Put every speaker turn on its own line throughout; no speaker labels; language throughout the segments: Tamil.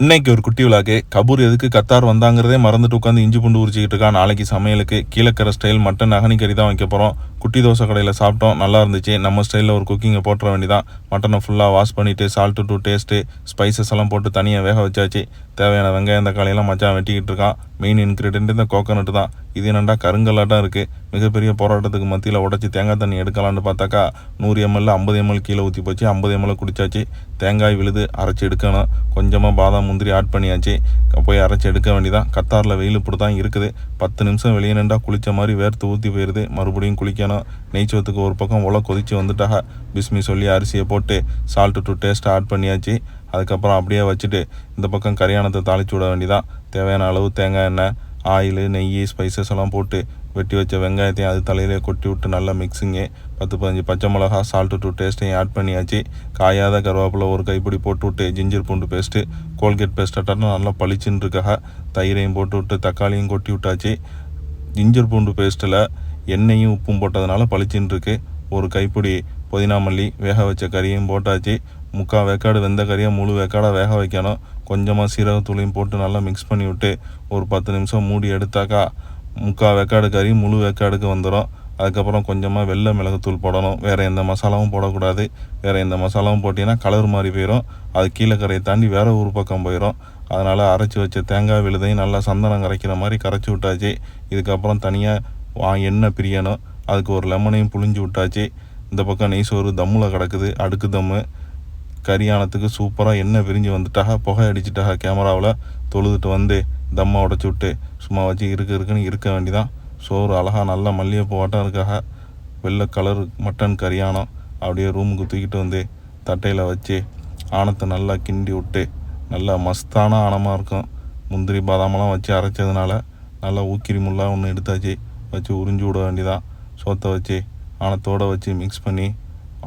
இன்னைக்கு ஒரு குட்டி விழாக்கு கபூர் எதுக்கு கத்தார் வந்தாங்கிறதே மறந்துட்டு உட்காந்து இஞ்சி பூண்டு உரிச்சிக்கிட்டு இருக்கா? நாளைக்கு சமையலுக்கு கீழக்கரை ஸ்டைல் மட்டன் அகனி கறி தான் வைக்க போகிறோம் குட்டி தோசை கடையில் சாப்பிட்டோம். நல்லா இருந்துச்சு. நம்ம ஸ்டைலில் ஒரு குக்கிங்கை போட்டுற வேண்டிதான். மட்டனை ஃபுல்லாக வாஷ் பண்ணிவிட்டு சால்ட்டு டூ டேஸ்ட்டு ஸ்பைசஸ் எல்லாம் போட்டு தனியாக வேக வச்சாச்சு. தேவையான வெங்காயம் தக்காளியெல்லாம் மச்சான் வெட்டிக்கிட்டு இருக்கான். மெயின் இன்க்ரீடியன்ட் இந்த கோகோனட் தான். இது என்னண்டா கருங்கல்லாட்டம் இருக்குது மிகப்பெரிய போராட்டத்துக்கு மத்தியில் உடச்சி தேங்காய் தண்ணி எடுக்கலான்னு பார்த்தாக்கா நூறு எம்எல்ல ஐம்பது எம்எல் கீழே ஊற்றி போச்சு. ஐம்பது எம்எல் குடித்தாச்சு தேங்காய் விழுது அரைச்சி எடுக்கணும். கொஞ்சமாக பாதாம் முந்திரி ஆட் பண்ணியாச்சு. போய் அரைச்சி எடுக்க வேண்டியதான் கத்தாரில் வெயில் இப்படி தான் இருக்குது. பத்து நிமிஷம் வெளியே நின்றா குளிச்ச மாதிரி வேர்த்து ஊற்றி போயிடுது மறுபடியும் குளிக்கணும் நெய்ச்சோத்துக்கு ஒரு பக்கம் உல கொதிச்சு வந்துட்டாக. பிஸ்மி சொல்லி அரிசியை போட்டு சால்ட்டு டு டேஸ்ட் ஆட் பண்ணியாச்சு. அதுக்கப்புறம் அப்படியே வச்சுட்டு இந்த பக்கம் கரியானத்தை தாளிச்சு விட வேண்டிதான் தேவையான அளவு தேங்காய் எண்ணெய் ஆயில் நெய் ஸ்பைசஸ் எல்லாம் போட்டு வெட்டி வச்ச வெங்காயத்தையும் அது தலையிலே கொட்டி விட்டு நல்லா மிக்ஸிங்கு பத்து பதினஞ்சு பச்சை மிளகா சால்ட்டு டூ டேஸ்ட்டையும் ஆட் பண்ணியாச்சு. காயாத கருவேப்பிலை ஒரு கைப்பிடி போட்டு விட்டு ஜிஞ்சர் பூண்டு பேஸ்ட்டு கோல்கேட் பேஸ்ட்டாட்டாலும் நல்லா பளிச்சுன்னு இருக்காக. தயிரையும் போட்டு விட்டு தக்காளியும் கொட்டி விட்டாச்சு. ஜிஞ்சர் பூண்டு பேஸ்ட்டில் எண்ணெயும் உப்பும் போட்டதுனால பளிச்சுன்னு இருக்கு ஒரு கைப்பிடி புதினா மல்லி வேக வச்ச கறியும் போட்டாச்சு. முக்கால் வேக்காடு வெந்த கறியை முழு வேக்காடாக வேக வைக்கணும். கொஞ்சமாக சீரகத்தூளையும் போட்டு நல்லா மிக்ஸ் பண்ணி விட்டு ஒரு பத்து நிமிஷம் மூடி எடுத்தாக்கா முக்கால் வேக்காடு கறி முழு வேக்காடுக்கு வந்துடும் அதுக்கப்புறம் கொஞ்சமாக வெள்ளை மிளகுத்தூள் போடணும். வேறு எந்த மசாலாவும் போடக்கூடாது. வேறு எந்த மசாலாவும் போட்டிங்கன்னா கலர் மாதிரி போயிடும் அது கீழே கரையை தாண்டி வேறு ஒரு பக்கம் போயிடும் அதனால் அரைச்சி வச்ச தேங்காய் விழுதையும் நல்லா சந்தனம் கரைக்கிற மாதிரி கரைச்சி விட்டாச்சு. இதுக்கப்புறம் தனியாக எண்ணெய் பிரியணும் அதுக்கு ஒரு லெமனையும் புழிஞ்சு விட்டாச்சு. இந்த பக்கம் நெய் சோறு தம்மில் கிடக்குது. அடுக்கு தம்மு. கரியானத்துக்கு சூப்பராக எண்ணெய் பிரிஞ்சு வந்துட்டாக. புகை அடிச்சுட்டாக கேமராவில். தொழுதுட்டு வந்து தம்மை உடச்சி விட்டு சும்மா வச்சு இருக்கு இருக்குன்னு இருக்க வேண்டிதான். சோறு அழகாக நல்லா மல்லிகைப்பூ வாட்டம் இருக்காக. வெள்ளை கலர் மட்டன் கரியானம். அப்படியே ரூமுக்கு தூக்கிட்டு வந்து தட்டையில் வச்சு ஆணத்தை நல்லா கிண்டி விட்டு நல்லா மஸ்தான ஆணமாக இருக்கும். முந்திரி பாதாமெல்லாம் வச்சு அரைச்சதுனால நல்லா ஊக்கிரி முள்ளாக ஒன்று எடுத்தாச்சு. வச்சு உறிஞ்சி விட வேண்டியதான் சோத்தை வச்சு ஆனத்தோடு வச்சு மிக்ஸ் பண்ணி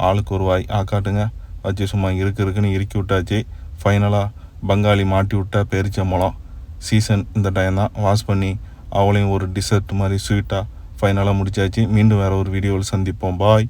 ஆளுக்கு ஒரு வாய் ஆக்காட்டுங்க. வச்சு சும்மா இருக்கு இருக்குன்னு இறுக்கி விட்டாச்சு. ஃபைனலாக பங்காளி மாட்டி விட்டா பேரிச்சம்பழம். சீசன் இந்த டைம் தான். வாஷ் பண்ணி அவளையும் ஒரு டிசர்ட் மாதிரி ஸ்வீட்டாக ஃபைனலாக முடிச்சாச்சு. மீண்டும் வேறு ஒரு வீடியோவில் சந்திப்போம். பாய்